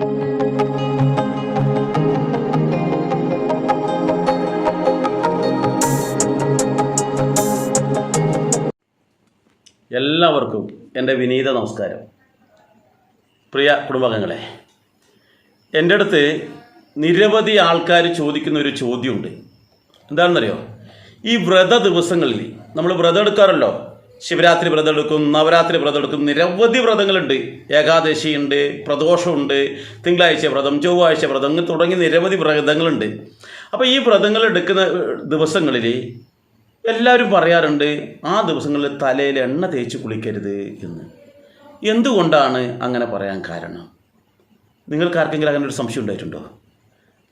എല്ലാവർക്കും എന്റെ വിനീത നമസ്കാരം. പ്രിയ കുടുംബാംഗങ്ങളെ എന്റെ അടുത്ത് നിരവധി ആൾക്കാർ ചോദിക്കുന്ന ഒരു ചോദ്യമുണ്ട്. എന്താണെന്നറിയോ? ഈ വ്രത ദിവസങ്ങളിൽ നമ്മൾ വ്രതം എടുക്കാറല്ലോ ശിവരാത്രി വ്രതം എടുക്കും നവരാത്രി വ്രതം എടുക്കും നിരവധി വ്രതങ്ങളുണ്ട്. ഏകാദശിയുണ്ട് പ്രദോഷമുണ്ട് തിങ്കളാഴ്ച വ്രതം ചൊവ്വാഴ്ച വ്രതം തുടങ്ങി നിരവധി വ്രതങ്ങളുണ്ട്. അപ്പോൾ ഈ വ്രതങ്ങൾ എടുക്കുന്ന ദിവസങ്ങളിൽ എല്ലാവരും പറയാറുണ്ട് ആ ദിവസങ്ങളിൽ തലയിൽ എണ്ണ തേച്ച് കുളിക്കരുത് എന്ന്. എന്തുകൊണ്ടാണ് അങ്ങനെ പറയാൻ കാരണം? നിങ്ങൾക്ക് ആർക്കെങ്കിലും അങ്ങനെ ഒരു സംശയം ഉണ്ടായിട്ടുണ്ടോ?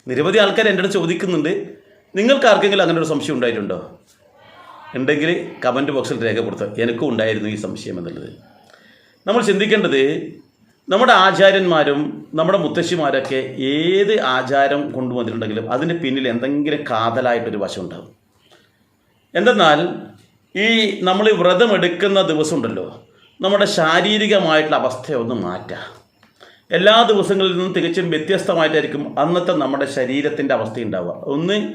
നിരവധി ആൾക്കാർ എന്റെ അടുത്ത് ചോദിക്കുന്നുണ്ട്. നിങ്ങൾക്ക് ആർക്കെങ്കിലും അങ്ങനെ ഒരു സംശയം ഉണ്ടായിട്ടുണ്ടോ? ഉണ്ടെങ്കിൽ കമന്റ് ബോക്സിൽ രേഖപ്പെടുത്തുക എനിക്കും ഉണ്ടായിരുന്നു ഈ സംശയം എന്നുള്ളത്. നമ്മൾ ചിന്തിക്കേണ്ടത് നമ്മുടെ ആചാര്യന്മാരും നമ്മുടെ മുത്തശ്ശിമാരൊക്കെ ഏത് ആചാരം കൊണ്ടുവന്നിട്ടുണ്ടെങ്കിലും അതിന്റെ പിന്നിൽ എന്തെങ്കിലും കാതലായിട്ടൊരു വശം ഉണ്ടാകും എന്തെന്നാൽ ഈ നമ്മൾ ഈ വ്രതം എടുക്കുന്ന ദിവസം ഉണ്ടല്ലോ നമ്മുടെ ശാരീരികമായിട്ടുള്ള അവസ്ഥയെ ഒന്ന് മാറ്റുക എല്ലാ ദിവസങ്ങളിൽ നിന്നും തികച്ചും വ്യത്യസ്തമായിട്ടായിരിക്കും അന്നത്തെ നമ്മുടെ ശരീരത്തിന്റെ അവസ്ഥ ഉണ്ടാവുക. ഒന്ന്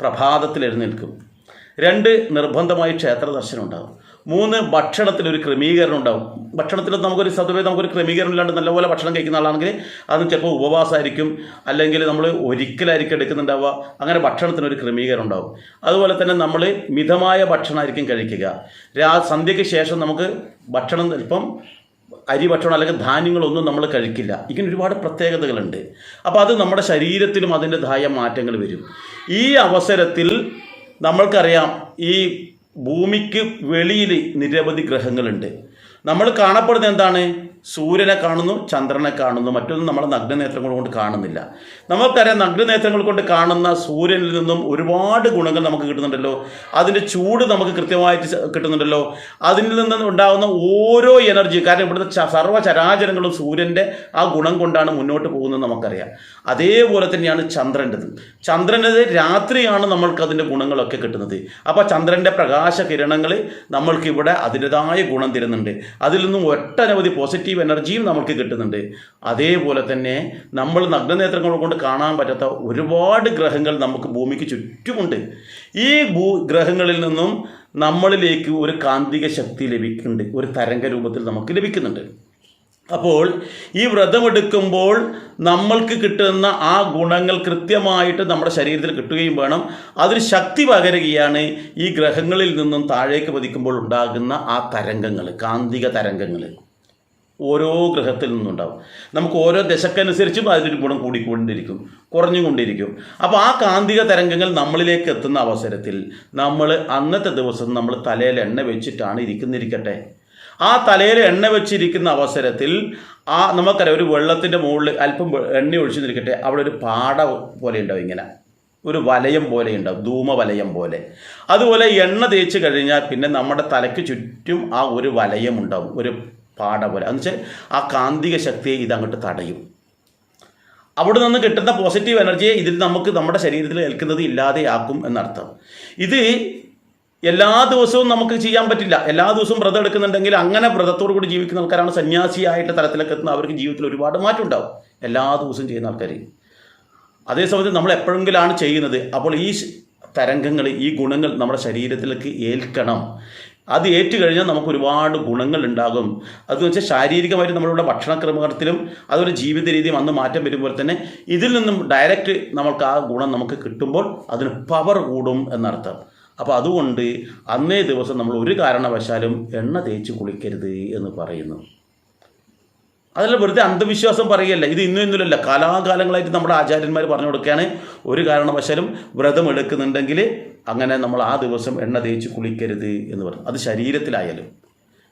പ്രഭാതത്തിൽ എഴുന്നേൽക്കും. രണ്ട് നിർബന്ധമായി ക്ഷേത്ര ദർശനം ഉണ്ടാകും. മൂന്ന് ഭക്ഷണത്തിൽ ഒരു ക്രമീകരണം ഉണ്ടാവും ഭക്ഷണത്തിൽ നമുക്കൊരു സതുവേ നമുക്കൊരു ക്രമീകരണം ഇല്ലാണ്ട് നല്ലപോലെ ഭക്ഷണം കഴിക്കുന്ന ആളാണെങ്കിൽ അത് ചിലപ്പോൾ ഉപവാസമായിരിക്കും. അല്ലെങ്കിൽ നമ്മൾ ഒരിക്കലായിരിക്കും എടുക്കുന്നുണ്ടാവുക. അങ്ങനെ ഭക്ഷണത്തിനൊരു ക്രമീകരണം ഉണ്ടാവും അതുപോലെ തന്നെ നമ്മൾ മിതമായ ഭക്ഷണമായിരിക്കും കഴിക്കുക. രാ സന്ധ്യയ്ക്ക് ശേഷം നമുക്ക് ഭക്ഷണം ഇപ്പം അരി ഭക്ഷണം അല്ലെങ്കിൽ ധാന്യങ്ങളൊന്നും നമ്മൾ കഴിക്കില്ല. ഇങ്ങനെ ഒരുപാട് പ്രത്യേകതകളുണ്ട്. അപ്പോൾ അത് നമ്മുടെ ശരീരത്തിലും അതിന്റെതായ മാറ്റങ്ങൾ വരും. ഈ അവസരത്തിൽ നമ്മൾക്കറിയാം ഈ ഭൂമിക്ക് വെളിയിൽ നിരവധി ഗ്രഹങ്ങളുണ്ട്. നമ്മൾ കാണപ്പെടുന്നത് എന്താണ്? സൂര്യനെ കാണുന്നു ചന്ദ്രനെ കാണുന്നു. മറ്റൊന്നും നമ്മൾ നഗ്നനേത്രങ്ങൾ കൊണ്ട് കാണുന്നില്ല. നമുക്കറിയാം നഗ്നനേത്രങ്ങൾ കൊണ്ട് കാണുന്ന സൂര്യനിൽ നിന്നും ഒരുപാട് ഗുണങ്ങൾ നമുക്ക് കിട്ടുന്നുണ്ടല്ലോ. അതിന്റെ ചൂട് നമുക്ക് കൃത്യമായിട്ട് കിട്ടുന്നുണ്ടല്ലോ. അതിൽ നിന്ന് ഉണ്ടാകുന്ന ഓരോ എനർജി കാരണം ഇവിടുത്തെ സർവചരാചരങ്ങളും സർവ ചരാചരങ്ങളും സൂര്യന്റെ ആ ഗുണം കൊണ്ടാണ് മുന്നോട്ട് പോകുന്നത് നമുക്കറിയാം. അതേപോലെ തന്നെയാണ് ചന്ദ്രന്റെത്. ചന്ദ്രന്റെത് രാത്രിയാണ് നമ്മൾക്ക് അതിന്റെ ഗുണങ്ങളൊക്കെ കിട്ടുന്നത്. അപ്പോൾ ചന്ദ്രന്റെ പ്രകാശ കിരണങ്ങൾ നമ്മൾക്കിവിടെ അതിന്റെതായ ഗുണം തരുന്നുണ്ട്. അതിൽ നിന്നും ഒട്ടനവധി പോസിറ്റീവ് എനർജിയും നമുക്ക് കിട്ടുന്നുണ്ട്. അതേപോലെ തന്നെ നമ്മൾ നഗ്നനേത്രങ്ങൾ കൊണ്ട് കാണാൻ പറ്റാത്ത ഒരുപാട് ഗ്രഹങ്ങൾ നമുക്ക് ഭൂമിക്ക് ചുറ്റുമുണ്ട്. ഈ ഭൂ ഗ്രഹങ്ങളിൽ നിന്നും നമ്മളിലേക്ക് ഒരു കാന്തിക ശക്തി ലഭിക്കുന്നുണ്ട്. ഒരു തരംഗ രൂപത്തിൽ നമുക്ക് ലഭിക്കുന്നുണ്ട്. അപ്പോൾ ഈ വ്രതമെടുക്കുമ്പോൾ നമ്മൾക്ക് കിട്ടുന്ന ആ ഗുണങ്ങൾ കൃത്യമായിട്ട് നമ്മുടെ ശരീരത്തിൽ കിട്ടുകയും വേണം. അതിന് ശക്തി പകരുകയാണ് ഈ ഗ്രഹങ്ങളിൽ നിന്നും താഴേക്ക് പതിക്കുമ്പോൾ ഉണ്ടാകുന്ന ആ തരംഗങ്ങൾ കാന്തിക തരംഗങ്ങൾ. ഓരോ ഗ്രഹത്തിൽ നിന്നുണ്ടാവും. നമുക്ക് ഓരോ ദശക്കനുസരിച്ചും അതിന്റെ ഗുണം കൂടിക്കൊണ്ടിരിക്കും കുറഞ്ഞുകൊണ്ടിരിക്കും. അപ്പോൾ ആ കാന്തിക തരംഗങ്ങൾ നമ്മളിലേക്ക് എത്തുന്ന അവസരത്തിൽ നമ്മൾ അന്നത്തെ ദിവസം നമ്മൾ തലയിൽ എണ്ണ വെച്ചിട്ടാണ് ഇരിക്കുന്നിരിക്കട്ടെ. ആ തലയിൽ എണ്ണ വെച്ചിരിക്കുന്ന അവസരത്തിൽ ആ നമുക്കറിയാം ഒരു വെള്ളത്തിന്റെ മുകളിൽ അല്പം എണ്ണ ഒഴിച്ചു നിൽക്കട്ടെ അവിടെ ഒരു പാട പോലെ ഉണ്ടാവും ഇങ്ങനെ. ഒരു വലയം പോലെ ഉണ്ടാവും ധൂമവലയം പോലെ. അതുപോലെ എണ്ണ തേച്ച് കഴിഞ്ഞാൽ പിന്നെ നമ്മുടെ തലയ്ക്ക് ചുറ്റും ആ ഒരു വലയം ഉണ്ടാവും ഒരു പാട പോലെ. എന്ന് വെച്ചാൽ ആ കാന്തിക ശക്തിയെ ഇതങ്ങോട്ട് തടയും. അവിടെ നിന്ന് കിട്ടുന്ന പോസിറ്റീവ് എനർജിയെ ഇതിൽ നമുക്ക് നമ്മുടെ ശരീരത്തിൽ ഏൽക്കുന്നത് ഇല്ലാതെയാക്കും എന്നർത്ഥം. ഇത് എല്ലാ ദിവസവും നമുക്ക് ചെയ്യാൻ പറ്റില്ല. എല്ലാ ദിവസവും വ്രതം എടുക്കുന്നുണ്ടെങ്കിൽ അങ്ങനെ വ്രതത്തോടു കൂടി ജീവിക്കുന്ന ആൾക്കാരാണ് സന്യാസിയായിട്ട് തലത്തിലൊക്കെ എത്തുന്ന അവർക്ക് ജീവിതത്തിൽ ഒരുപാട് മാറ്റം ഉണ്ടാവും എല്ലാ ദിവസവും ചെയ്യുന്ന ആൾക്കാർ അതേസമയത്ത് നമ്മൾ എപ്പോഴെങ്കിലാണ് ചെയ്യുന്നത്? അപ്പോൾ ഈ തരംഗങ്ങൾ ഈ ഗുണങ്ങൾ നമ്മുടെ ശരീരത്തിലേക്ക് ഏൽക്കണം. അത് ഏറ്റു കഴിഞ്ഞാൽ നമുക്ക് ഒരുപാട് ഗുണങ്ങൾ ഉണ്ടാകും അതെന്ന് വെച്ചാൽ ശാരീരികമായിട്ട് നമ്മളുടെ ഭക്ഷണക്രമത്തിലും അതുപോലെ ജീവിത രീതിയും അന്ന് മാറ്റം വരുമ്പോൾ തന്നെ ഇതിൽ നിന്നും ഡയറക്റ്റ് നമുക്ക് ആ ഗുണം നമുക്ക് കിട്ടുമ്പോൾ അതിന് പവർ കൂടും എന്നർത്ഥം. അപ്പോൾ അതുകൊണ്ട് അന്നേ ദിവസം നമ്മൾ ഒരു കാരണവശാലും എണ്ണ തേച്ച് കുളിക്കരുത് എന്ന് പറയുന്നു. അതല്ല വെറുതെ അന്ധവിശ്വാസം പറയുകയല്ല. ഇത് ഇന്നും ഇന്നുമില്ല കാലാകാലങ്ങളായിട്ട് നമ്മുടെ ആചാര്യന്മാർ പറഞ്ഞു കൊടുക്കുകയാണ്. ഒരു കാരണവശാലും വ്രതം എടുക്കുന്നുണ്ടെങ്കിൽ അങ്ങനെ നമ്മൾ ആ ദിവസം എണ്ണ തേച്ച് കുളിക്കരുത് എന്ന് പറഞ്ഞു. അത് ശരീരത്തിലായാലും.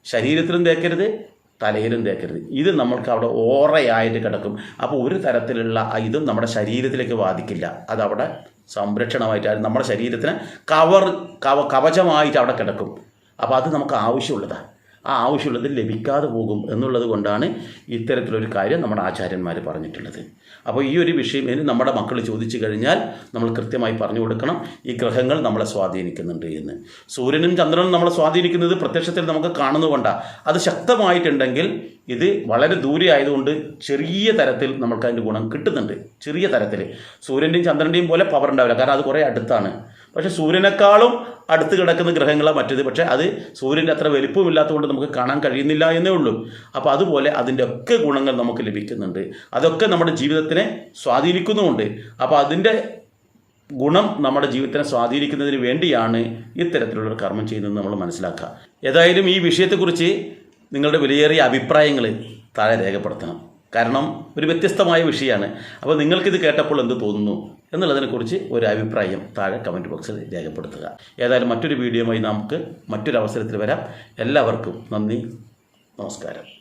ശരീരത്തിലും തേക്കരുത് തലയിലും തേക്കരുത്. ഇത് നമ്മൾക്ക് അവിടെ ഓറയായിട്ട് കിടക്കും. അപ്പോൾ ഒരു തരത്തിലുള്ള ഇതും നമ്മുടെ ശരീരത്തിലേക്ക് ബാധിക്കില്ല. അതവിടെ സംരക്ഷണമായിട്ട് നമ്മുടെ ശരീരത്തിന് കവർ കവ കവചമായിട്ട് അവിടെ കിടക്കും. അപ്പോൾ അത് നമുക്ക് ആവശ്യമുള്ളതാണ് ആ ആവശ്യമുള്ളത് ലഭിക്കാതെ പോകും എന്നുള്ളത് കൊണ്ടാണ് ഇത്തരത്തിലൊരു കാര്യം നമ്മുടെ ആചാര്യന്മാർ പറഞ്ഞിട്ടുള്ളത്. അപ്പോൾ ഈ ഒരു വിഷയം ഇനി നമ്മുടെ മക്കൾ ചോദിച്ചു കഴിഞ്ഞാൽ നമ്മൾ കൃത്യമായി പറഞ്ഞു കൊടുക്കണം. ഈ ഗ്രഹങ്ങൾ നമ്മളെ സ്വാധീനിക്കുന്നുണ്ട് എന്ന്. സൂര്യനും ചന്ദ്രനും നമ്മളെ സ്വാധീനിക്കുന്നത് പ്രത്യക്ഷത്തിൽ നമുക്ക് കാണുന്നതുകൊണ്ടാണ് അത് ശക്തമായിട്ടുണ്ടെങ്കിൽ ഇത് വളരെ ദൂരെ ആയതുകൊണ്ട് ചെറിയ തരത്തിൽ നമുക്ക് അതിന്റെ ഗുണം കിട്ടുന്നുണ്ട്. ചെറിയ തരത്തിൽ. സൂര്യന്റെയും ചന്ദ്രന്റെയും പോലെ പവർ ഉണ്ടാവില്ല. കാരണം അത് കുറേ അടുത്താണ്. പക്ഷേ സൂര്യനേക്കാളും അടുത്ത് കിടക്കുന്ന ഗ്രഹങ്ങളാണ് മറ്റേത്. പക്ഷേ അത് സൂര്യന്റെ അത്ര വലിപ്പമില്ലാത്തതുകൊണ്ട് നമുക്ക് കാണാൻ കഴിയുന്നില്ല എന്നേ ഉള്ളൂ. അപ്പോൾ അതുപോലെ അതിന്റെ ഒക്കെ ഗുണങ്ങൾ നമുക്ക് ലഭിക്കുന്നുണ്ട്. അതൊക്കെ നമ്മുടെ ജീവിതത്തിനെ സ്വാധീനിക്കുന്നുമുണ്ട്. അപ്പോൾ അതിന്റെ ഗുണം നമ്മുടെ ജീവിതത്തിനെ സ്വാധീനിക്കുന്നതിന് വേണ്ടിയാണ് ഇത്തരത്തിലുള്ള കർമ്മം ചെയ്യുന്നത് നമ്മൾ മനസ്സിലാക്കുക. ഏതായാലും ഈ വിഷയത്തെക്കുറിച്ച് നിങ്ങളുടെ വിലയേറിയ അഭിപ്രായങ്ങൾ താഴെ രേഖപ്പെടുത്തണം. കാരണം ഒരു വ്യത്യസ്തമായ വിഷയമാണ്. അപ്പോൾ നിങ്ങൾക്കിത് കേട്ടപ്പോൾ എന്ത് തോന്നുന്നു എന്നുള്ളതിനെക്കുറിച്ച് ഒരു അഭിപ്രായം താഴെ കമന്റ് ബോക്സിൽ രേഖപ്പെടുത്തുക. ഏതായാലും മറ്റൊരു വീഡിയോയുമായി നമുക്ക് മറ്റൊരു അവസരത്തിൽ വരാം. എല്ലാവർക്കും നന്ദി. നമസ്കാരം.